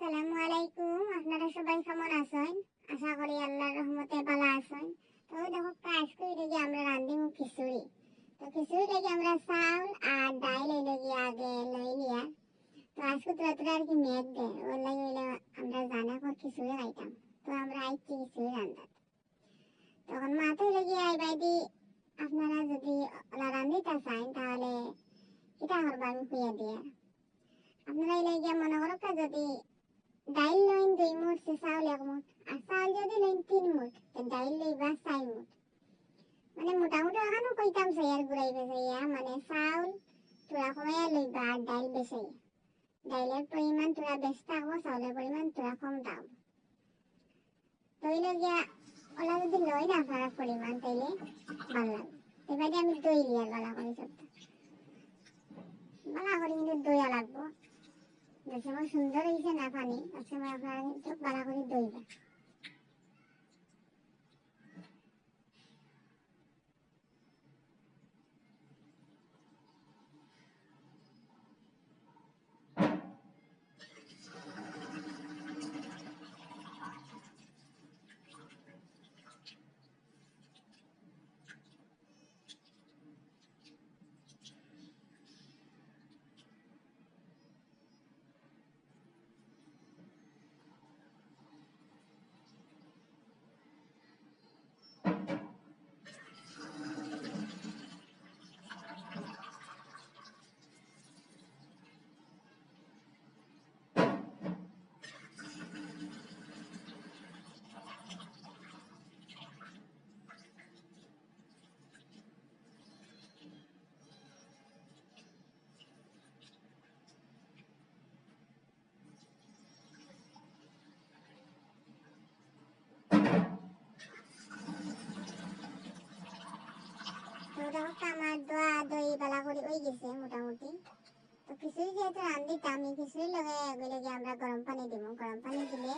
আসসালামু আলাইকুম। আপনারা সবাই কেমন আছেন? আশা করি আল্লাহর রহমতে ভালো আছেন। তো দেখো আজকে লেগে আমরা রান্ধিমু খিচুড়ি। তো খিচুড়ি লেগে আমরা চাউল আর ডাইল এই লেগে আগে লই নিয়া। তো আজকে তোরা তোরা আর কি মেঘ দে, ওর লাগে হইলে আমরা জানা কর খিচুড়ি খাইতাম। তো আমরা আইছি খিচুড়ি রান্ধাত। তখন মাথা লেগে আইবাই দি আপনারা যদি ওলা রান্ধিতে চান তাহলে কিটা করবা আমি খুঁয়ে দিয়ে? আপনারা এই লেগে মনে করো যদি ডাইল লইন দুই মুঠ সে চাউল এক মুঠ আর চাউল যদি লইন তিন মুঠ তো ডাইল লইবা চার মুঠ মানে মোটামুটি এখানো কইতাম সেয়ার ঘুরাইবে সেয়া মানে চাউল তোরা কমাইয়া লইবা আর ডাইল বেসাইয়া ডাইলের পরিমাণ তোরা বেশ থাকবো চাউলের পরিমাণ তোরা কম থাকবো তৈল গিয়া ওলা যদি লই না আপনারা পরিমাণ তাইলে ভালো লাগবে এবারে আমি দই লিয়ার গলা করি সবটা বালা করে কিন্তু দইয়া লাগবো যে সময় সুন্দর হয়েছে না পানি ওই সময় আপনারা কিন্তু বালা করে দইবা তো দেখো আমার দোয়া, দই বালা করে ওই গেছে মোটামুটি। তো খিচুড়ি যেহেতু রান্ধিতাম আমি খিচুড়ি লগে এগুলো গিয়ে আমরা গরম পানি দিব। গরম পানি দিলে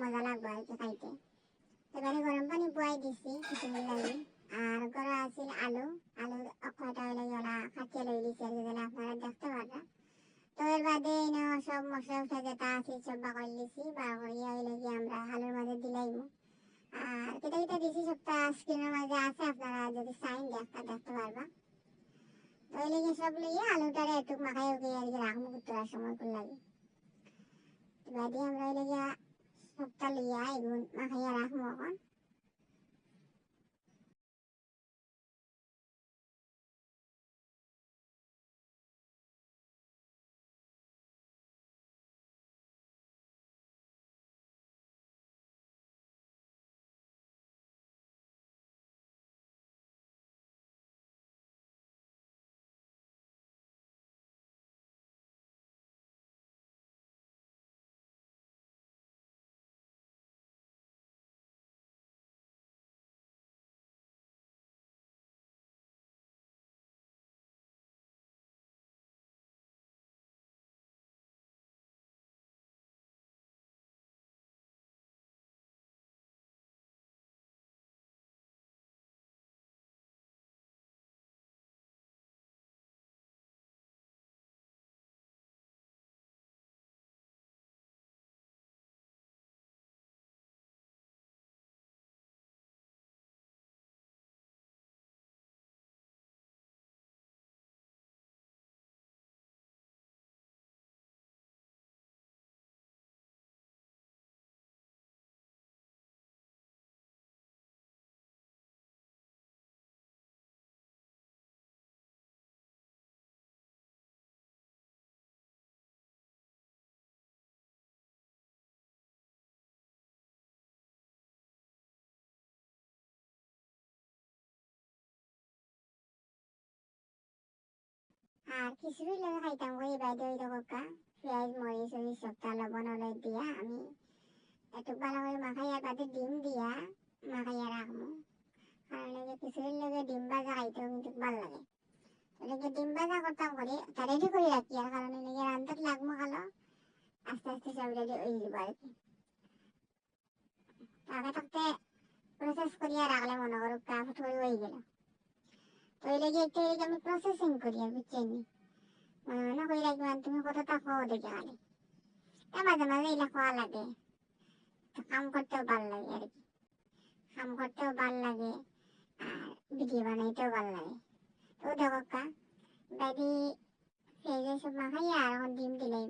মজা লাগবে আর কি খাইতে। এবারে গরম পানি বুয়াই দিছি খিচুড়ি লাগি আর গড়া আছিল আলু। আলু কয়টা হইলে ওলা কাটিয়ে লই দিছি, আর যেন আপনারা দেখতে পারবেন। তো এর বাদে সব মশলা উঠা যেটা আছে, সব বাকল দিছি। করিয়া হইলে গিয়ে আমরা আলুর মাঝে দিলাইমু কেটে কেটে দিছি সবটা স্ক্রিনের মাঝে আছে, আপনারা যদি চাইন দেখতে দেখতে পারবা। তো এই লেগে সব লইয়া আলুটারে একটু মাখাই ওকে আর কি রাখব তোলার সময় করে লাগে। এবার দিয়ে আমরা এই লেগে সবটা লিয়া এগুলো মাখাইয়া রাখব এখন। আর খিচুড়ি লেগে খাইতাম ওই বাইরে ওই রকম পেঁয়াজ মরিচ ওই সবটা লবণ হলুদ দিয়া, আমি একটু ভালো করে মাখাইয়া তাতে ডিম দিয়া, মাখাইয়া রাখব কারণ লেগে খিচুড়ির লেগে ডিম ভাজা খাইতেও কিন্তু ভালো লাগে। লেগে ডিম ভাজা করতাম করে তা রেডি করে রাখি আর কারণ লেগে রান্ধাত লাগবো খালো আস্তে আস্তে সব রেডি হয়ে যাব আর কি। আগে থাকতে প্রসেস করিয়া রাখলে মনে করো কাপড় হয়ে গেল। এই লেগে একটু আমি প্রসেসিং করি আর বুঝছেন নি কই রাখবেন তুমি কত টাকা দেখে খালি তা মাঝে মাঝে এগুলা খাওয়া লাগে। কাম করতেও ভালো লাগে আর কি। কাম করতেও ভালো লাগে আর ভিডিও বানাইতেও ভালো লাগে। তো দেখো কা বাইরে ফেজে সব মাখাইয়া আর ডিম দিলাই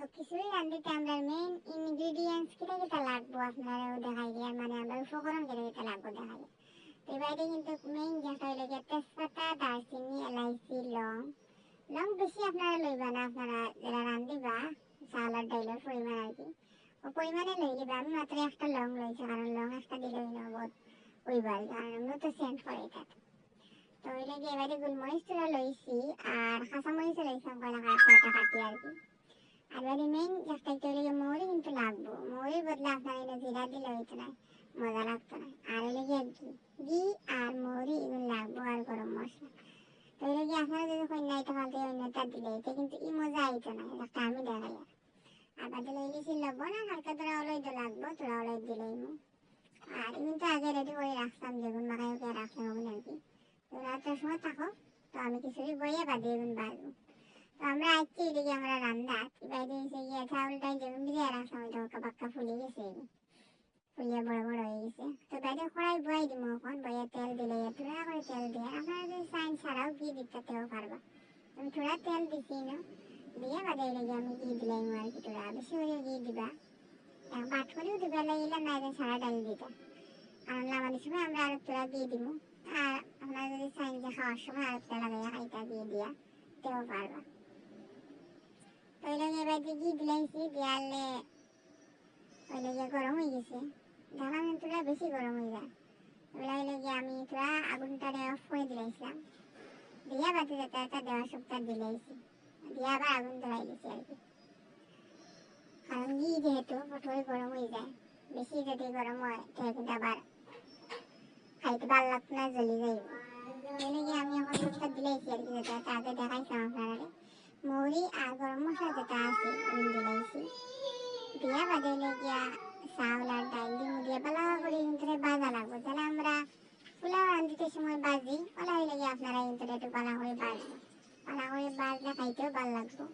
তো খিচুড়ি রান্ধিতে আমরা মেইন ইনগ্রিডিয়েন্টস কিটা কিটা লাগবো আপনারাও দেখাই দিয়ে মানে আমরা উপকরণ কিটা কিটা লাগবো দেখাই তো এবারে কিন্তু মেইন যেটা হইল গিয়ে তেজপাতা দারচিনি এলাইচি, লং। লং বেশি আপনারা লইবা না আপনারা যারা রান্ধিবা চাল ডাইলের পরিমাণ আর কি। ও পরিমাণে লই লিবা আমি মাত্র একটা লং লইছি কারণ লং একটা দিলে বহুত ওইবার কারণ আমরা তো সেন্ট করে এটা তো হইলে গিয়ে এবারে গোলমরিচ তোরা লইছি আর কাঁচামরিচ লইছিলাম কয়লা কয়টা কাটি আর কি। মেইন একটা হইলে মৌরি কিন্তু লাগবো মৌরির বদলে আপনার এনে জিরা দিলে হইতো না মজা লাগতো না আর হইলে গিয়ে ঘি ঘি আর মৌরি এগুলো লাগবো আর গরম মশলা তো হইলে গিয়ে আপনারা যদি কন্যা এটা ফালতে অন্যটা দিলে এটা কিন্তু ই মজা আইতো না একটা আমি দেখাই আর বাদে লইলেছি লবণ আর হালকা তোরা অলই তো লাগবো তোরা অলই দিলেই মু আর কিন্তু আগে রেডি করে রাখতাম যেগুন মাখাই ওকে রাখলাম ওগুলো আর কি তো সময় থাকো তো আমি কিছুই বইয়ে বাদে এগুন বাজবো আমরা আজকে এদিকে আমরা রান্না বাইরে এসে গিয়ে চাউলটাই যেমন ভিজে রাখলাম ওইটা ওকে পাক্কা ফুলে গেছে। ফুলিয়ে বড় বড় হয়ে তো বাইরে কড়াই বয়াই দিব এখন বয়ে তেল দিলে থোড়া তেল দিয়ে। আপনারা যদি চাইন ছাড়াও ঘি দিতেও পারবা। আমি থোড়া তেল দিছি না। দিয়ে বাদে লেগে আমি ঘি দিলাম আর কি তোরা বেশি করে দিবা। বাট করেও দিবা লাগিলে না সারা ডাল সময় আর দিয়ে দিব আর আপনারা যদি চাইন যে খাওয়ার সময় আর তোরা লাগাইয়া খাইটা দিয়ে দিয়া, তেও পারবা। এবার ঘি দিলাইছি দিয়ালে ওইটাকে গরম হয়ে গেছে। দেখলাম তোরা বেশি গরম হয়ে যায়। ওইটা হইলে গিয়ে আমি তোরা আগুনটা অফ করে দিলাইছিলাম দিয়া বাতি যাতে একটা দেওয়া সপ্তাহ দিলাইছি দিয়ে আবার আগুন ধরাই দিছি আর কি। কারণ ঘি যেহেতু প্রথমে গরম হয়ে যায়, বেশি যদি গরম হয়, তাহলে কিন্তু আবার খাইতে ভালো লাগতো না, জ্বলি যাইব। ওইলে গিয়ে আমি এখন সপ্তাহ দিলাইছি আর কি, যাতে আগে দেখাইছিলাম আপনারা মৌরি আর গরম মশলা যেটা আছে ওই দিলাইছি দিয়া বাদে গিয়া চাউল আর ডাল দিয়ে দিয়ে পালা করে কিন্তু বাজা লাগবে তাহলে আমরা পোলাও রান্ধিতে সময় বাজি পালা হইলে গিয়ে আপনারা কিন্তু একটু পালা করে বাজবে পালা করে বাজলে খাইতেও ভালো লাগবে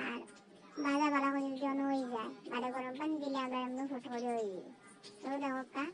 আর বাজা পালা করে যদি হয়ে যায় বাদে গরম পানি দিলে আমরা এমনি ফটো করে হয়ে যাবে তো দেখো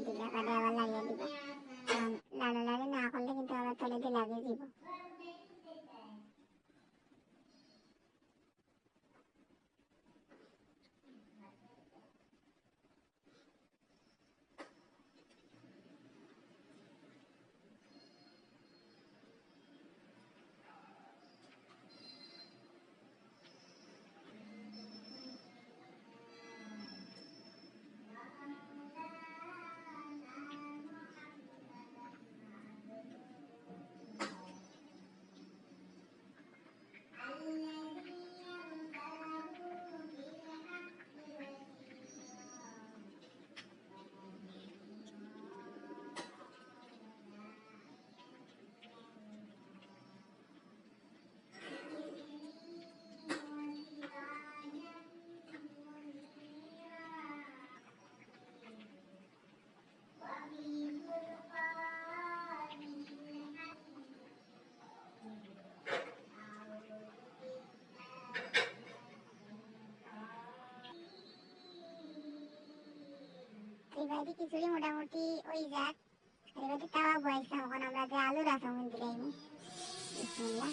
কা ঘুরে দিবে এবারে কিছুই মোটামুটি ওই যাক। এবারে তাওয়া বয়েছিলাম এখন আমরা যে আলু রাখা মন্দিরে আইনি। বিসমিল্লাহ।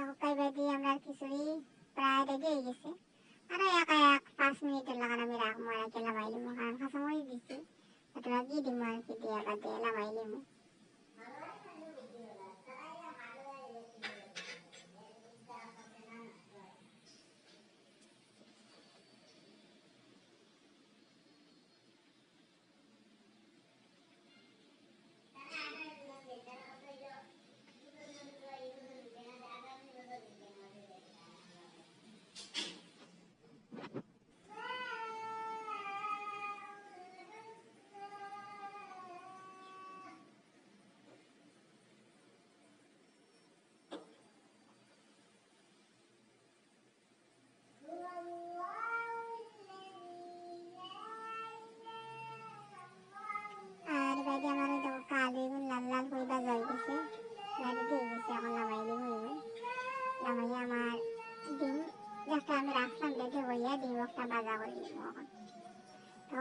হুকাইবে দিয়ে আমরা খিচুড়ি প্রায় হয়ে গেছে আর এক এক পাঁচ মিনিটের লাগান আমি রাখবো একে লাগাই লিমো কারণ কাঁচামরিচ দিচ্ছি ওটা দিয়ে দিব আর কি দিয়ে আবার দিয়ে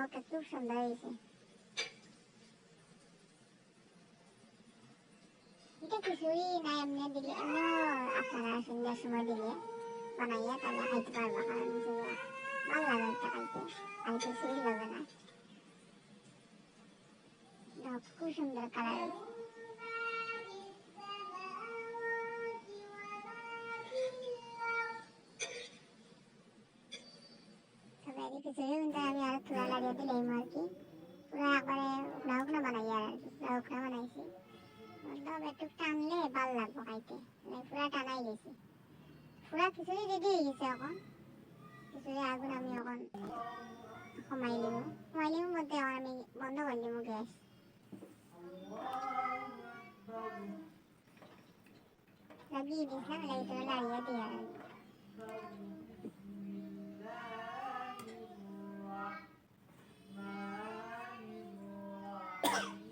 তো ওটা খুব সুন্দর হয়েছে এটা কিছু খিচুড়ি না এমনি দিলে এমনিও আপনারা সন্ধ্যার সময় দিলে বানাইয়া তাহলে খাইতে পারবা কারণ হচ্ছে যে ভালো লাগে একটা খাইতে আর খিচুড়ি লাগে দিলাম আর কি? পুরো উকড়া উকড়া বানাই আর কি? পুরো বানাইছি। মতলব একটু টানলে ভালো লাগবো খাইতে মানে পুরা টানাই গেছে পুরা খিচুড়ি রেডি হয়ে গেছে এখন খিচুড়ি আগুন আমি এখন কমাই নিব কমাই নিব মধ্যে আমি বন্ধ করে নিব গ্যাস লাগিয়ে দিয়েছিলাম লাগিয়ে দিয়ে আর you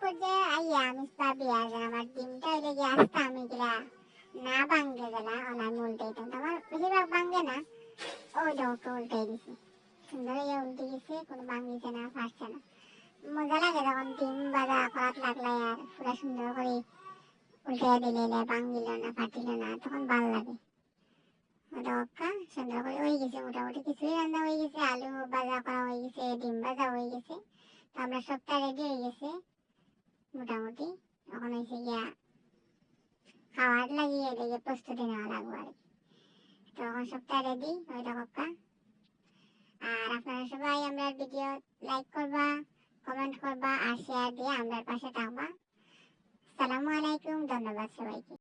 পর্যায়ে আইয়া আমি ভাবি আর আমার ডিমটা হইলে গিয়ে আসতাম এগুলা না ভাঙ্গে গেলা, ওনার উল্টে দিতাম। আমার বেশিরভাগ ভাঙ্গে না। ওই ডোকে উল্টে দিছি। সুন্দর হয়ে উল্টে গেছে কোনো ভাঙ্গিছে না, ফাটছে না। মজা লাগে যখন ডিম ভাজা করাত লাগলে আর পুরো সুন্দর করে উল্টে দিলে ভাঙ্গিল না, ফাটিল না, তখন ভালো লাগে। ওটা সুন্দর করে হয়ে গেছে, মোটামুটি কিছুই রান্না হয়ে গেছে, আলু ভাজা করা হয়ে গেছে, ডিম ভাজা হয়ে গেছে। তো আমরা সবটা রেডি হয়ে গেছে। মোটামুটি। এখন হয়েছে গিয়া খাওয়ার লাগিয়ে এদিকে প্রস্তুতি নেওয়া লাগবো আর কি। তো এখন সবটা রেডি ওই রকমটা আর আপনারা সবাই আমরা ভিডিও লাইক করবা কমেন্ট করবা আর শেয়ার দিয়ে আমরা পাশে থাকবা। সালামু আলাইকুম, ধন্যবাদ সবাইকে।